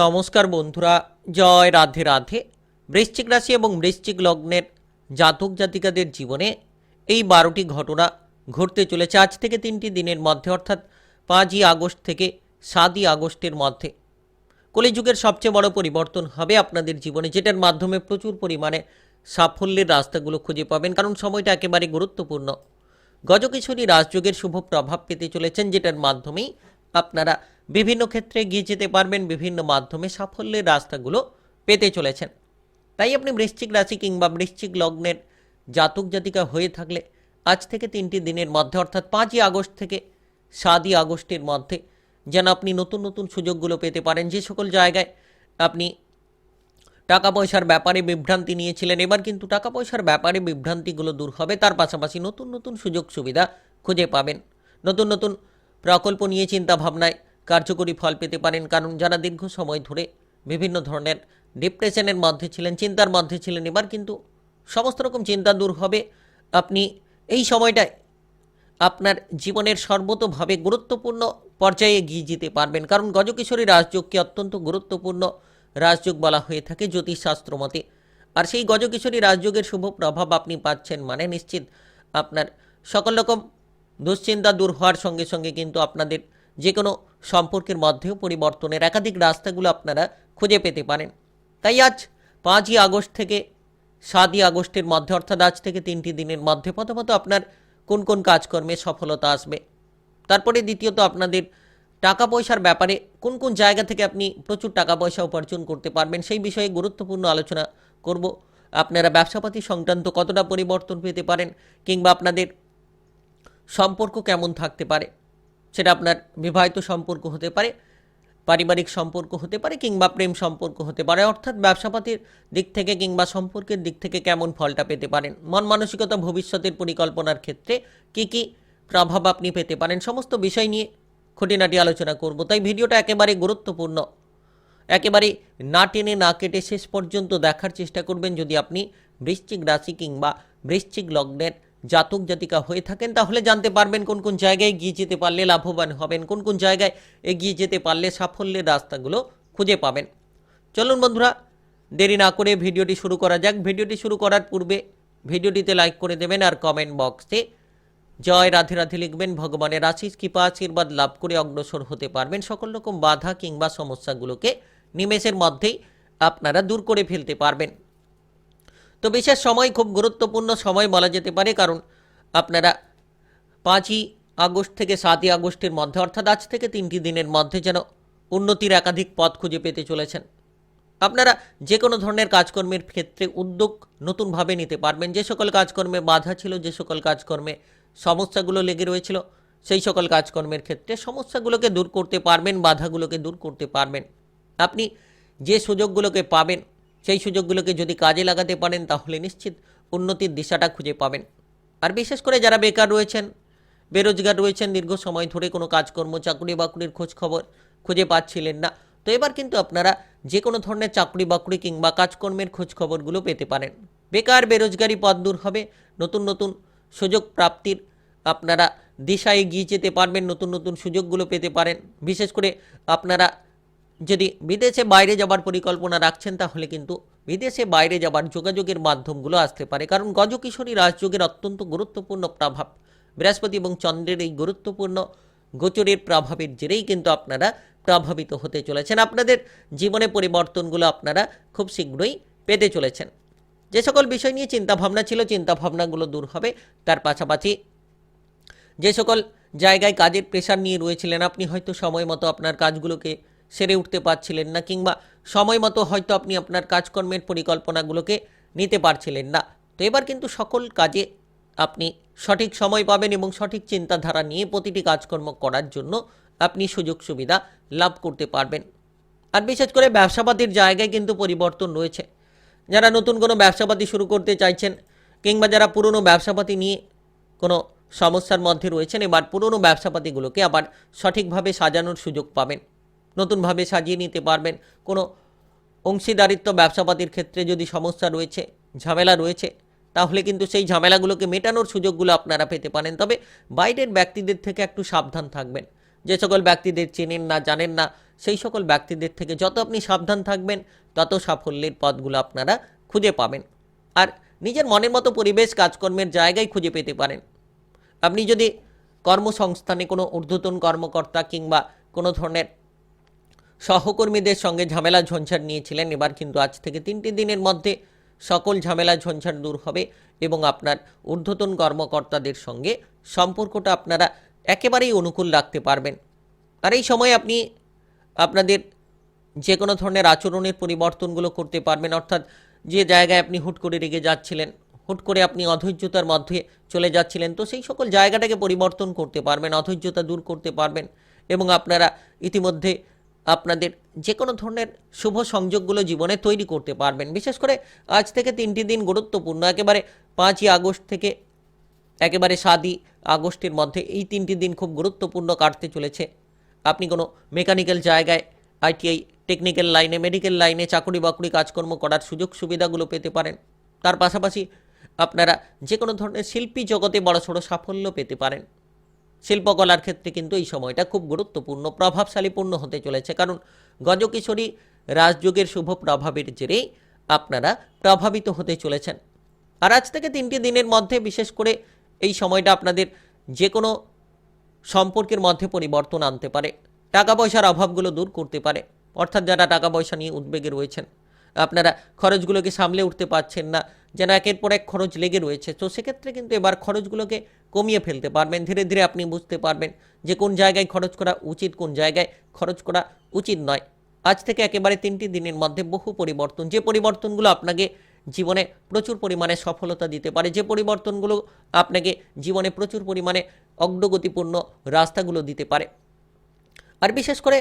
নমস্কার বন্ধুরা, জয় রাধে রাধে। বৃশ্চিক রাশি এবং বৃশ্চিক লগ্নের জাতক জাতিকাদের জীবনে এই বারোটি ঘটনা ঘটতে চলেছে। আজ থেকে তিনটি দিনের মধ্যে, অর্থাৎ পাঁচই আগস্ট থেকে সাতই আগস্টের মধ্যে। কলিযুগের সবচেয়ে বড় পরিবর্তন হবে আপনাদের জীবনে, যেটার মাধ্যমে প্রচুর পরিমাণে সাফল্যের রাস্তাগুলো খুঁজে পাবেন, কারণ সময়টা একেবারে গুরুত্বপূর্ণ। গজকিশোরী রাজযোগের শুভ প্রভাব পেতে চলেছেন, যেটার মাধ্যমেই আপনারা বিভিন্ন ক্ষেত্রে এগিয়ে যেতে পারবেন, বিভিন্ন মাধ্যমে সাফল্যের রাস্তাগুলো পেতে চলেছেন। তাই আপনি বৃশ্চিক রাশি কিংবা বৃশ্চিক লগ্নের জাতক জাতিকা হয়ে থাকলে আজ থেকে তিনটি দিনের মধ্যে, অর্থাৎ পাঁচই আগস্ট থেকে সাতই আগস্টের মধ্যে যেন আপনি নতুন নতুন সুযোগগুলো পেতে পারেন। যে সকল জায়গায় আপনি টাকা পয়সার ব্যাপারে বিভ্রান্তি নিয়েছিলেন, এবার কিন্তু টাকা পয়সার ব্যাপারে বিভ্রান্তিগুলো দূর হবে। তার পাশাপাশি নতুন নতুন সুযোগ সুবিধা খুঁজে পাবেন। নতুন নতুন প্রকল্প নিয়ে চিন্তা ভাবনায় কার্যকরী ফল পেতে পারেন, কারণ যারা দীর্ঘ সময় ধরে বিভিন্ন ধরনের ডিপ্রেশনের মধ্যে ছিলেন, চিন্তার মধ্যে ছিলেন, এবার কিন্তু সমস্ত রকম চিন্তা দূর হবে। আপনি এই সময়টায় আপনার জীবনের সর্বতভাবে গুরুত্বপূর্ণ পর্যায়ে এগিয়ে যেতে পারবেন, কারণ গজকিশোরী রাজযোগকে অত্যন্ত গুরুত্বপূর্ণ রাজযোগ বলা হয়ে থাকে জ্যোতিষশাস্ত্র মতে। আর সেই গজকিশোরী রাজযোগের শুভ প্রভাব আপনি পাচ্ছেন মানে নিশ্চিত আপনার সকল রকম দুশ্চিন্তা দূর হওয়ার সঙ্গে সঙ্গে কিন্তু আপনাদের যে কোনো সম্পর্কের মধ্যেও পরিবর্তনের একাধিক রাস্তাগুলো আপনারা খুঁজে পেতে পারেন। তাই আজ পাঁচই আগস্ট থেকে সাতই আগস্টের মধ্যে, অর্থাৎ আজ থেকে তিনটি দিনের মধ্যে প্রথমত আপনার কোন কোন কাজকর্মে সফলতা আসবে, তারপরে দ্বিতীয়ত আপনাদের টাকা পয়সার ব্যাপারে কোন কোন জায়গা থেকে আপনি প্রচুর টাকা পয়সা উপার্জন করতে পারবেন সেই বিষয়ে গুরুত্বপূর্ণ আলোচনা করব। আপনারা ব্যবসাপাতি সংক্রান্ত কতটা পরিবর্তন পেতে পারেন কিংবা আপনাদের সম্পর্ক কেমন থাকতে পারে সেটা আপনার বিবাহিত সম্পর্ক হতে পারে, পারিবারিক সম্পর্ক হতে পারে কিংবা প্রেম সম্পর্ক হতে পারে। অর্থাৎ ব্যবসাপাতির দিক থেকে কিংবা সম্পর্কের দিক থেকে কেমন ফলটা পেতে পারেন? মন মানসিকতা, ভবিষ্যতের পরিকল্পনার ক্ষেত্রে কি কি প্রভাব আপনি পেতে পারেন? সমস্ত বিষয় নিয়ে খুঁটিনাটি আলোচনা করব। তাই ভিডিওটা একেবারে গুরুত্বপূর্ণ। একেবারে না টেনে, না কেটে শেষ পর্যন্ত দেখার চেষ্টা করবেন। যদি আপনি বৃশ্চিক রাশি কিংবা বৃশ্চিক লগ্নের জাতক জাতিকা হয়ে থাকেন, তাহলে জানতে পারবেন কোন কোন জায়গায় এগিয়ে যেতে পারলে লাভবান হবেন, কোন কোন জায়গায় এগিয়ে যেতে পারলে সাফল্যের রাস্তাগুলো খুঁজে পাবেন। চলুন বন্ধুরা, দেরি না করে ভিডিওটি শুরু করা যাক। ভিডিওটি শুরু করার পূর্বে ভিডিওটিতে লাইক করে দেবেন আর কমেন্ট বক্সে জয় রাধে রাধে লিখবেন, ভগবানের আশিস কৃপা, আশীর্বাদ লাভ করে অগ্রসর হতে পারবেন। সকল রকম বাধা কিংবা সমস্যাগুলোকে নিমেষের মধ্যেই আপনারা দূর করে ফেলতে পারবেন। তো বিশেষ সময় খুব গুরুত্বপূর্ণ সময় বলা যেতে পারে, কারণ আপনারা পাঁচই আগস্ট থেকে সাতই আগস্টের মধ্যে, অর্থাৎ আজ থেকে তিনটি দিনের মধ্যে যেন উন্নতির একাধিক পথ খুঁজে পেতে চলেছেন। আপনারা যে কোনো ধরনের কাজকর্মের ক্ষেত্রে উদ্যোগ নতুনভাবে নিতে পারবেন। যে সকল কাজকর্মে বাধা ছিল, যে সকল কাজকর্মে সমস্যাগুলো লেগে রয়েছিল, সেই সকল কাজকর্মের ক্ষেত্রে সমস্যাগুলোকে দূর করতে পারবেন, বাধাগুলোকে দূর করতে পারবেন। আপনি যে সুযোগগুলোকে পাবেন সেই সুযোগগুলোকে যদি কাজে লাগাতে পারেন, তাহলে নিশ্চিত উন্নতির দিশাটা খুঁজে পাবেন। আর বিশেষ করে যারা বেকার রয়েছেন, বেরোজগার রয়েছেন, দীর্ঘ সময় ধরে কোনো কাজকর্ম চাকরি বাকরির খোঁজ খবর খুঁজে পাচ্ছিলেন না, তো এবার কিন্তু আপনারা যে কোনো ধরনের চাকরি বাকরি কিংবা কাজকর্মের খোঁজ খবরগুলো পেতে পারেন। বেকার, বেরোজগারি পথ দূর হবে, নতুন নতুন সুযোগ প্রাপ্তির আপনারা দিশায় এগিয়ে যেতে পারবেন, নতুন নতুন সুযোগগুলো পেতে পারেন। বিশেষ করে আপনারা যদি বিদেশে বাইরে যাবার পরিকল্পনা রাখছেন, তাহলে কিন্তু বিদেশে বাইরে যাবার যোগাযোগের মাধ্যমগুলো আসতে পারে। কারণ গজকিশোরী রাজযোগের অত্যন্ত গুরুত্বপূর্ণ প্রভাব, বৃহস্পতি এবং চন্দ্রের এই গুরুত্বপূর্ণ গোচরের প্রভাবের জেরেই কিন্তু আপনারা প্রভাবিত হতে চলেছেন। আপনাদের জীবনে পরিবর্তনগুলো আপনারা খুব শীঘ্রই পেতে চলেছেন। যে সকল বিষয় নিয়ে চিন্তাভাবনা ছিল, চিন্তাভাবনাগুলো দূর হবে। তার পাশাপাশি যে সকল জায়গায় কাজের প্রেশার নিয়ে রয়েছিলেন, আপনি হয়তো সময় মতো আপনার কাজগুলোকে সেরে উঠতে পারছিলেন না কিংবা সময় মতো হয়তো আপনি আপনার কাজকর্মের পরিকল্পনাগুলোকে নিতে পারছিলেন না। তো এবার কিন্তু সকল কাজে আপনি সঠিক সময় পাবেন এবং সঠিক চিন্তাধারা নিয়ে প্রতিটি কাজকর্ম করার জন্য আপনি সুযোগ সুবিধা লাভ করতে পারবেন। আর বিশেষ করে ব্যবসাপাতির জায়গায় কিন্তু পরিবর্তন রয়েছে। যারা নতুন কোনো ব্যবসাপাতি শুরু করতে চাইছেন কিংবা যারা পুরনো ব্যবসাপাতি নিয়ে কোনো সমস্যার মধ্যে রয়েছেন, এবার পুরনো ব্যবসাপাতিগুলোকে আবার সঠিকভাবে সাজানোর সুযোগ পাবেন। নতুনভাবে সাজিয়ে নিতে পারবেন। কোনো অংশীদারিত্ব ব্যবসাপাতির ক্ষেত্রে যদি সমস্যা রয়েছে, ঝামেলা রয়েছে, তাহলে কিন্তু সেই ঝামেলাগুলোকে মেটানোর সুযোগগুলো আপনারা পেতে পারেন। তবে বাইরের ব্যক্তিদের থেকে একটু সাবধান থাকবেন। যে সকল ব্যক্তিদের চেনেন না, জানেন না, সেই সকল ব্যক্তিদের থেকে যত আপনি সাবধান থাকবেন, তত সাফল্যের পথগুলো আপনারা খুঁজে পাবেন। আর নিজের মনের মতো পরিবেশ কাজকর্মের জায়গায় খুঁজে পেতে পারেন। আপনি যদি কর্মসংস্থানে কোনো ঊর্ধ্বতন কর্মকর্তা কিংবা কোনো ধরনের সহকর্মীদের সঙ্গে ঝামেলা ঝঞ্ঝাট নিয়েছিলেন। এবার কিন্তু আজ থেকে তিনটি দিনের মধ্যে সকল ঝামেলা ঝঞ্ঝাট দূর হবে এবং আপনার ঊর্ধ্বতন কর্মকর্তাদের সঙ্গে সম্পর্কটা আপনারা একেবারেই অনুকূল রাখতে পারবেন। আর এই সময় আপনি আপনাদের যে কোনো ধরনের আচরণের পরিবর্তনগুলো করতে পারবেন। অর্থাৎ যে জায়গায় আপনি হুট করে রেগে যাচ্ছিলেন, হুট করে আপনি অধৈর্যতার মধ্যে চলে যাচ্ছিলেন, তো সেই সকল জায়গাটাকে পরিবর্তন করতে পারবেন, অধৈর্যতা দূর করতে পারবেন এবং আপনারা ইতিমধ্যে আপনাদের যে কোনো ধরনের শুভ সংযোগগুলো জীবনে তৈরি করতে পারবেন। বিশেষ করে আজ থেকে তিনটি দিন গুরুত্বপূর্ণ। একেবারে পাঁচই আগস্ট থেকে একেবারে সাতই আগস্টের মধ্যে এই তিনটি দিন খুব গুরুত্বপূর্ণ কাটতে চলেছে। আপনি কোনো মেকানিক্যাল জায়গায়, আইটিআই, টেকনিক্যাল লাইনে, মেডিকেল লাইনে চাকরি বাকরি কাজকর্ম করার সুযোগ সুবিধাগুলো পেতে পারেন। তার পাশাপাশি আপনারা যে কোনো ধরনের শিল্পী জগতে বড়সড় সাফল্য পেতে পারেন। শিল্পকলার ক্ষেত্রে কিন্তু এই সময়টা খুব গুরুত্বপূর্ণ প্রভাবশালীপূর্ণ হতে চলেছে। কারণ গজকিশোরী রাজযোগের শুভ প্রভাবের জেরেই আপনারা প্রভাবিত হতে চলেছেন। আর আজ থেকে তিনটি দিনের মধ্যে বিশেষ করে এই সময়টা আপনাদের যে কোনো সম্পর্কের মধ্যে পরিবর্তন আনতে পারে। টাকা পয়সার অভাবগুলো দূর করতে পারে। অর্থাৎ যারা টাকা পয়সা নিয়ে উদ্বেগে রয়েছেন আপনারা খরচগুলোকে সামলে উঠতে পারছেন না, যেন একের পর এক খরচ লেগে রয়েছে। তো সেক্ষেত্রে কিন্তু এবার খরচগুলোকে কমিয়ে ফেলতে পারবেন, ধীরে ধীরে আপনি বুঝতে পারবেন যে কোন জায়গায় খরচ করা উচিত, কোন জায়গায় খরচ করা উচিত নয়। আজ থেকে একেবারে তিনটি দিনের মধ্যে বহু পরিবর্তন, যে পরিবর্তনগুলো আপনাকে জীবনে প্রচুর পরিমাণে সফলতা দিতে পারে, যে পরিবর্তনগুলো আপনাকে জীবনে প্রচুর পরিমাণে অগ্রগতিপূর্ণ রাস্তাগুলো দিতে পারে। আর বিশেষ করে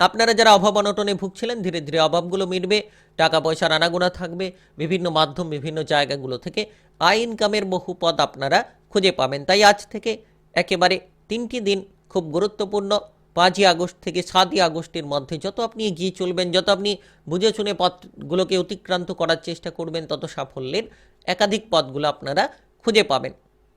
আপনারা যারা অভাব অনটনে ভুগছিলেন, ধীরে ধীরে অভাবগুলো মিটবে টাকা পয়সার আনাগোনা থাকবে, বিভিন্ন মাধ্যম, বিভিন্ন জায়গাগুলো থেকে আয় ইনকামের বহু পদ আপনারা খুঁজে পাবেন। তাই আজ থেকে একেবারে তিনটি দিন খুব গুরুত্বপূর্ণ। পাঁচই আগস্ট থেকে সাতই আগস্টের মধ্যে যত আপনি এগিয়ে চলবেন, যত আপনি বুঝে শুনে পথগুলোকে অতিক্রান্ত করার চেষ্টা করবেন, তত সাফল্যের একাধিক পথগুলো আপনারা খুঁজে পাবেন।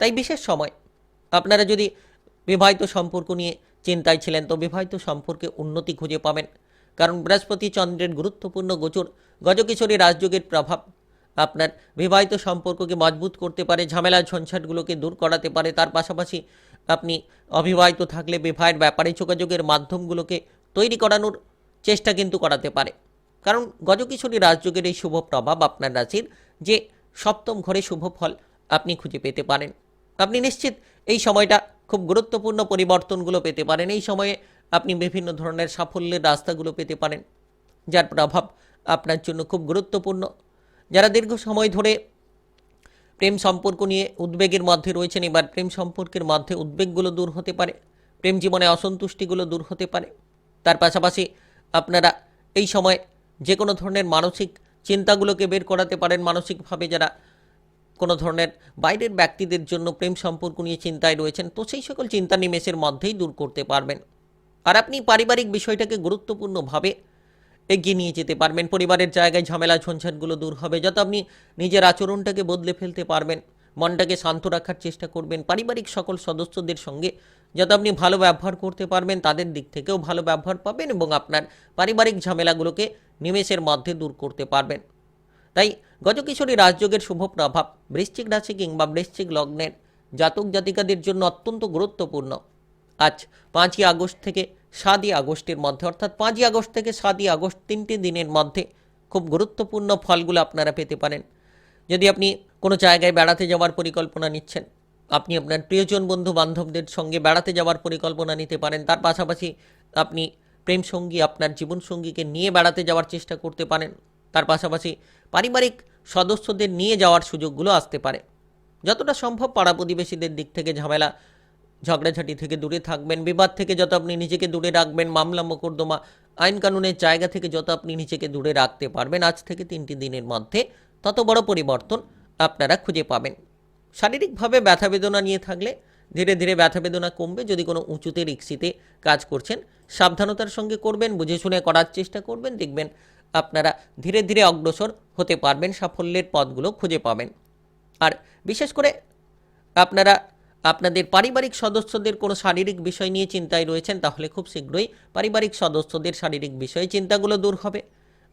তাই বিশেষ সময়, আপনারা যদি বিবাহিত সম্পর্ক নিয়ে চিন্তায় ছিলেন, তো বিবাহিত সম্পর্কে উন্নতি খুঁজে পাবেন। কারণ বৃহস্পতি চন্দ্রের গুরুত্বপূর্ণ গোচর গজকিশোরী রাজযোগের প্রভাব। আপনার বিবাহিত সম্পর্ককে মজবুত করতে পারে, ঝামেলা ঝঞ্ঝাটগুলোকে দূর করাতে পারে, তার পাশাপাশি আপনি অবিবাহিত থাকলে বিবাহের ব্যাপারে যোগাযোগের মাধ্যমগুলোকে তৈরি করানোর চেষ্টা কিন্তু করাতে পারে। কারণ গজকিশোরী রাজযোগের এই শুভ প্রভাব আপনার রাশির যে সপ্তম ঘরে শুভ ফল আপনি খুঁজে পেতে পারেন। আপনি নিশ্চিত এই সময়টা খুব গুরুত্বপূর্ণ পরিবর্তনগুলো পেতে পারেন। এই সময়ে আপনি বিভিন্ন ধরনের সাফল্যের রাস্তাগুলো পেতে পারেন, যার প্রভাব আপনার জন্য খুব গুরুত্বপূর্ণ। যারা দীর্ঘ সময় ধরে প্রেম সম্পর্ক নিয়ে উদ্বেগের মধ্যে রয়েছেন, এবার প্রেম সম্পর্কের মধ্যে উদ্বেগগুলো দূর হতে পারে, প্রেম জীবনে অসন্তুষ্টিগুলো দূর হতে পারে। তার পাশাপাশি আপনারা এই সময় যে কোনো ধরনের মানসিক চিন্তাগুলোকে বের করাতে পারেন। মানসিকভাবে যারা কোনো ধরনের বাইরের ব্যক্তিদের জন্য প্রেম সম্পর্ক নিয়ে চিন্তায় রয়েছেন, তো সেই সকল চিন্তা নিমেষের মধ্যেই দূর করতে পারবেন। আর আপনি পারিবারিক বিষয়টাকে গুরুত্বপূর্ণভাবে এগিয়ে নিয়ে যেতে পারবেন। পরিবারের জায়গায় ঝামেলা ঝঞ্ঝাটগুলো দূর হবে, যত আপনি নিজের আচরণটাকে বদলে ফেলতে পারবেন, মনটাকে শান্ত রাখার চেষ্টা করবেন। পারিবারিক সকল সদস্যদের সঙ্গে যত আপনি ভালো ব্যবহার করতে পারবেন, তাদের দিক থেকেও ভালো ব্যবহার পাবেন এবং আপনার পারিবারিক ঝামেলাগুলোকে নিমেষের মধ্যে দূর করতে পারবেন। তাই গজকিশোরী রাজযোগের শুভ প্রভাব, বৃশ্চিক রাশি কিংবা বৃশ্চিক লগ্নের জাতক জাতিকাদের জন্য অত্যন্ত গুরুত্বপূর্ণ। আজ পাঁচই আগস্ট থেকে সাতই আগস্টের মধ্যে, অর্থাৎ পাঁচই আগস্ট থেকে সাতই আগস্ট তিনটি দিনের মধ্যে খুব গুরুত্বপূর্ণ ফলগুলো আপনারা পেতে পারেন। যদি আপনি কোনো জায়গায় বেড়াতে যাওয়ার পরিকল্পনা নিচ্ছেন, আপনি আপনার প্রিয়জন বন্ধু বান্ধবদের সঙ্গে বেড়াতে যাওয়ার পরিকল্পনা নিতে পারেন, তার পাশাপাশি আপনি প্রেম সঙ্গী আপনার জীবনসঙ্গীকে নিয়ে বেড়াতে যাওয়ার চেষ্টা করতে পারেন। তার পাশাপাশি পারিবারিক সদস্যদের নিয়ে যাওয়ার সুযোগগুলো আসতে পারে। যতটা সম্ভব পাড়া প্রতিবেশীদের দিক থেকে ঝামেলা, ঝগড়াঝাটি থেকে দূরে থাকবেন, বিবাদ থেকে যত আপনি নিজেকে দূরে রাখবেন, মামলা, মোকদ্দমা, আইন কানুনের জায়গা থেকে যত আপনি নিজেকে দূরে রাখতে পারবেন, আজ থেকে তিনটি দিনের মধ্যে তত বড় পরিবর্তন আপনারা খুঁজে পাবেন। শারীরিকভাবে ব্যথা বেদনা নিয়ে থাকলে ধীরে ধীরে ব্যথা বেদনা কমবে, যদি কোনো উঁচুতে রিক্সিতে কাজ করছেন, সাবধানতার সঙ্গে করবেন, বুঝে শুনে করার চেষ্টা করবেন, দেখবেন আপনারা ধীরে ধীরে অগ্রসর হতে পারবেন, সাফল্যের পথগুলো খুঁজে পাবেন। আর বিশেষ করে আপনারা, আপনাদের পারিবারিক সদস্যদের কোনো শারীরিক বিষয় নিয়ে চিন্তায় রয়েছেন, তাহলে খুব শীঘ্রই পারিবারিক সদস্যদের শারীরিক বিষয়ে চিন্তাগুলো দূর হবে।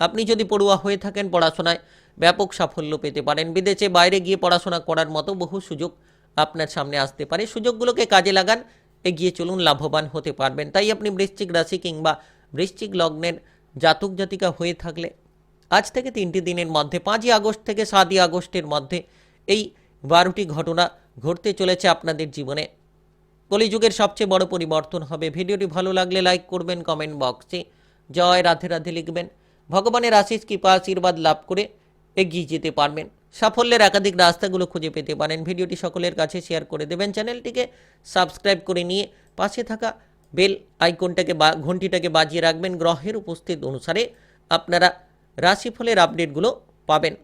আপনি যদি পড়ুয়া হয়ে থাকেন, পড়াশোনায় ব্যাপক সাফল্য পেতে পারেন। বিদেশে বাইরে গিয়ে পড়াশোনা করার মতো বহু সুযোগ আপনার সামনে আসতে পারে। সুযোগগুলোকে কাজে লাগান, এগিয়ে চলুন, লাভবান হতে পারবেন। তাই আপনি বৃশ্চিক রাশি কিংবা বৃশ্চিক লগ্নের জাতক জাতিকা হয়ে থাকলে আজ থেকে তিনটি দিনের মধ্যে, পাঁচই আগস্ট থেকে সাতই আগস্টের মধ্যে এই বারোটি ঘটনা ঘটতে চলেছে আপনাদের জীবনে। কলিযুগের সবচেয়ে বড় পরিবর্তন হবে। ভিডিওটি ভালো লাগলে লাইক করবেন, কমেন্ট বক্সে জয় রাধে রাধে লিখবেন। ভগবানের আশিস কৃপা, আশীর্বাদ লাভ করে এগিয়ে যেতে পারবেন। সাফল্যের একাধিক রাস্তাগুলো খুঁজে পেতে পারেন। ভিডিওটি সকলের কাছে শেয়ার করে দেবেন। চ্যানেলটিকে সাবস্ক্রাইব করে নিয়ে পাশে থাকা বেল আইকনটাকে বা ঘন্টিটাকে বাজিয়ে রাখবেন। গ্রহের উপস্থিত অনুসারে আপনারা রাশিফলের আপডেটগুলো পাবেন।